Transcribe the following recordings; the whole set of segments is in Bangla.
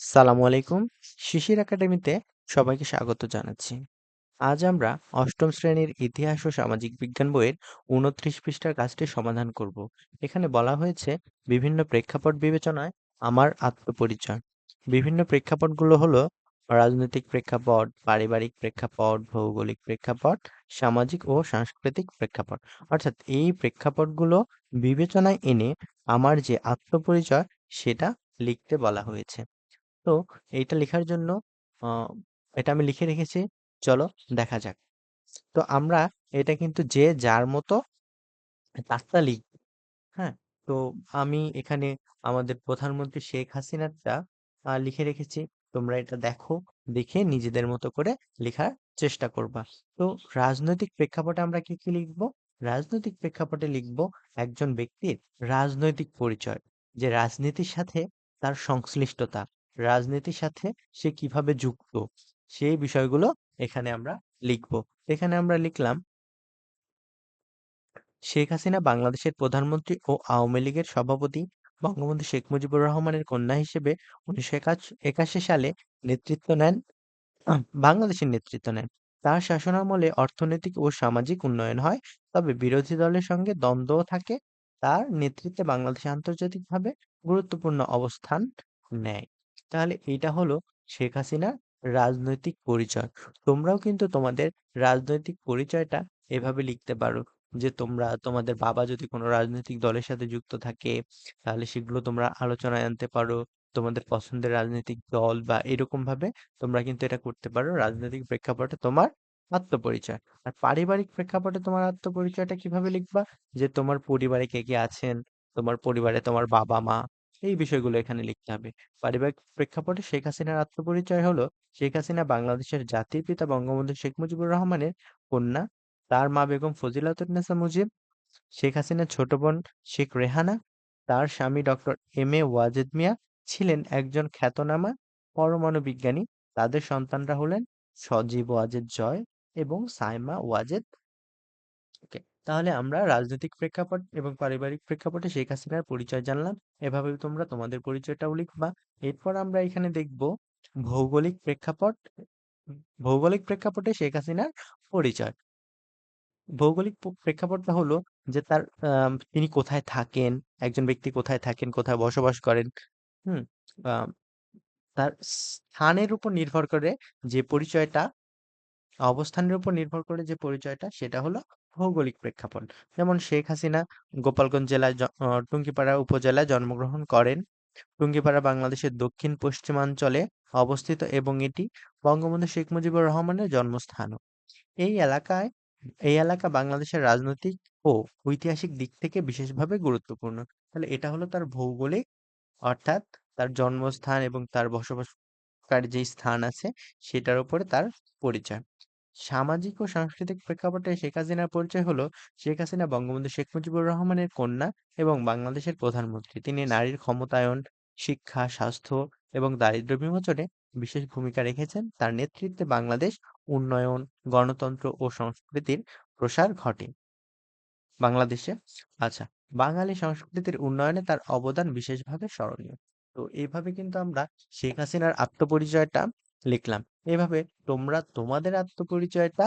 সালামু আলাইকুম। শিশির একাডেমিতে সবাইকে স্বাগত জানাচ্ছি। আজ আমরা অষ্টম শ্রেণির ইতিহাস ও সামাজিক বিজ্ঞান বইয়ের উনত্রিশ পৃষ্ঠার কাজটি সমাধান করব। এখানে বলা হয়েছে, বিভিন্ন প্রেক্ষাপট বিবেচনায় আমার আত্মপরিচয়। বিভিন্ন প্রেক্ষাপটগুলো হলো রাজনৈতিক প্রেক্ষাপট, পারিবারিক প্রেক্ষাপট, ভৌগোলিক প্রেক্ষাপট, সামাজিক ও সাংস্কৃতিক প্রেক্ষাপট। অর্থাৎ এই প্রেক্ষাপটগুলো বিবেচনায় এনে আমার যে আত্মপরিচয়, সেটা লিখতে বলা হয়েছে। তো এইটা লেখার জন্য এটা আমি লিখে রেখেছি। চলো দেখা যাক। তো আমরা এটা কিন্তু যে যার মতো তারটা লিখব। হ্যাঁ? তো আমি এখানে আমাদের প্রধানমন্ত্রী শেখ হাসিনারটা লিখে রেখেছি। তোমরা এটা দেখো, দেখে নিজেদের মতো করে লেখার চেষ্টা করবা। তো রাজনৈতিক প্রেক্ষাপটে আমরা কি, কি লিখব? রাজনৈতিক প্রেক্ষাপটে লিখব একজন ব্যক্তির রাজনৈতিক পরিচয়। যে রাজনীতির সাথে তার সংশ্লিষ্টতা। রাজনীতির সাথে সে কীভাবে যুক্ত সেই বিষয়গুলো এখানে আমরা লিখব। এখানে আমরা লিখলাম, শেখ হাসিনা বাংলাদেশের প্রধানমন্ত্রী ও আওয়ামী লীগের সভাপতি বঙ্গবন্ধু শেখ মুজিবুর রহমানের কন্যা হিসেবে উনিশশো একাশি সালে নেতৃত্ব নেন বাংলাদেশের নেতৃত্ব নেন। তার শাসনামলে অর্থনৈতিক ও সামাজিক উন্নয়ন হয়, তবে বিরোধী দলের সঙ্গে দ্বন্দ্বও থাকে। তার নেতৃত্বে বাংলাদেশ আন্তর্জাতিকভাবে গুরুত্বপূর্ণ অবস্থান নেয়। তাহলে এইটা হলো শেখ হাসিনার রাজনৈতিক পরিচয়। তোমরাও কিন্তু তোমাদের রাজনৈতিক পরিচয়টা এভাবে লিখতে পারো যে তোমরা, তোমাদের বাবা যদি কোনো রাজনৈতিক দলের সাথে যুক্ত থাকে, তাহলে সেগুলো তোমরা আলোচনায় আনতে পারো। তোমাদের পছন্দের রাজনৈতিক দল বা এরকম ভাবে তোমরা কিন্তু এটা করতে পারো। রাজনৈতিক প্রেক্ষাপটে তোমার আত্মপরিচয়। আর পারিবারিক প্রেক্ষাপটে তোমার আত্মপরিচয়টা কীভাবে লিখবা? যে তোমার পরিবারে কে কে আছেন? তোমার পরিবারে তোমার বাবা মা এই বিষয়গুলো এখানে লিখতে হবে। পারিবারিক প্রেক্ষাপটে শেখ হাসিনার আত্মপরিচয় হলো শেখ হাসিনা বাংলাদেশের জাতির পিতা বঙ্গবন্ধু শেখ মুজিবুর রহমানের কন্যা, তার মা বেগম ফজিলাতুন্নেসা মুজিব, শেখ হাসিনার ছোট বোন শেখ রেহানা, তার স্বামী doctor M A Wazed Miah ছিলেন একজন খ্যাতনামা, পরমাণু বিজ্ঞানী। তাদের সন্তানরা হলেন সজীব ওয়াজেদ জয় এবং সাইমা ওয়াজেদ। তাহলে আমরা রাজনৈতিক প্রেক্ষাপট এবং পারিবারিক প্রেক্ষাপটে শেখ হাসিনার পরিচয় জানলাম। এভাবে তোমরা তোমাদের পরিচয়টাও লিখবা। এরপর আমরা এখানে দেখব ভৌগোলিক প্রেক্ষাপট, ভৌগোলিক প্রেক্ষাপটে শেখ হাসিনার পরিচয়। ভৌগোলিক প্রেক্ষাপটটা হলো যে তার তিনি কোথায় থাকেন, একজন ব্যক্তি কোথায় থাকেন, কোথায় বসবাস করেন, হুম তার স্থানের উপর নির্ভর করে যে পরিচয়টা, অবস্থানের উপর নির্ভর করে যে পরিচয়টা, সেটা হলো ভৌগোলিক প্রেক্ষাপট। যেমন শেখ হাসিনা গোপালগঞ্জ জেলায় টুঙ্গিপাড়া উপজেলায় জন্মগ্রহণ করেন। টুঙ্গিপাড়া বাংলাদেশের দক্ষিণ পশ্চিমাঞ্চলে অবস্থিত এবং এটি বঙ্গবন্ধু শেখ মুজিবুর রহমানের জন্মস্থানও এই এলাকায়, এই এলাকা বাংলাদেশের রাজনৈতিক ও ঐতিহাসিক দিক থেকে বিশেষভাবে গুরুত্বপূর্ণ। তাহলে এটা হলো তার ভৌগোলিক, অর্থাৎ তার জন্মস্থান এবং তার বসবাসকারী যে স্থান আছে, সেটার উপরে তার পরিচয়। সামাজিক ও সাংস্কৃতিক প্রেক্ষাপটে শেখ হাসিনার পরিচয় হলো শেখ হাসিনা বঙ্গবন্ধু শেখ মুজিবুর রহমানের কন্যা এবং বাংলাদেশের প্রধানমন্ত্রী। তিনি নারীর ক্ষমতায়ন, শিক্ষা, স্বাস্থ্য এবং দারিদ্র বিমোচনে বিশেষ ভূমিকা রেখেছেন। তার নেতৃত্বে বাংলাদেশ উন্নয়ন, গণতন্ত্র ও সংস্কৃতির প্রসার ঘটে। বাংলাদেশে আচ্ছা বাঙালি সংস্কৃতির উন্নয়নে তার অবদান বিশেষভাবে স্মরণীয়। তো এইভাবে কিন্তু আমরা শেখ হাসিনার আত্মপরিচয়টা লিখলাম। এভাবে তোমরা তোমাদের আত্মপরিচয়টা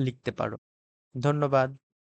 লিখতে পারো। ধন্যবাদ।